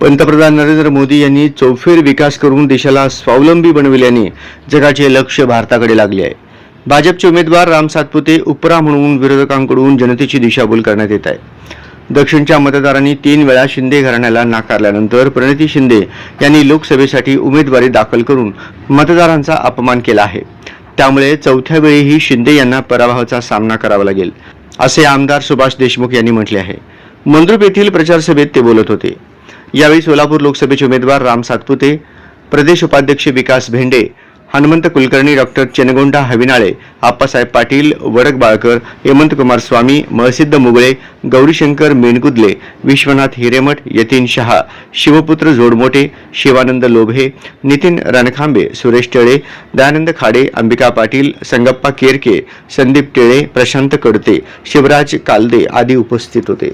पंतप्रधान नरेंद्र मोदी यांनी चौफेर विकास करून देशाला स्वावलंबी बनविल्याने जगाचे लक्ष भारताकडे लागले आहे. भाजपचे उमेदवार राम सातपुते उपरा म्हणून विरोधकांकडून जनतेची दिशाभूल करण्यात येत आहे. दक्षिणच्या मतदारांनी तीन वेळा शिंदे घराण्याला नाकारल्यानंतर प्रणिती शिंदे यांनी लोकसभेसाठी उमेदवारी दाखल करून मतदारांचा अपमान केला आहे. त्यामुळे चौथ्या वेळीही शिंदे यांना पराभवाचा सामना करावा लागेल असे आमदार सुभाष देशमुख यांनी म्हटले आहे. मंद्रुप येथील प्रचार सभेत ते बोलत होते. यावेळी सोलापूर लोकसभेचे उमेदवार राम सातपुते प्रदेश उपाध्यक्ष विकास भेंडे हनुमंत कुलकर्णी डॉक्टर चेनगोंडा हविनाळे आप्पासाहेब पाटील वडक बाळकर हेमंत कुमार स्वामी महसिद्ध मुगळे गौरीशंकर मेणकुदले विश्वनाथ हिरेमठ यतीन शहा शिवपुत्र जोडमोटे शिवानंद लोभे नितीन रणखांबे सुरेश टेळे दयानंद खाडे अंबिका पाटील संगप्पा केरके संदीप टेळे प्रशांत कडते शिवराज कालदे आदी उपस्थित होते.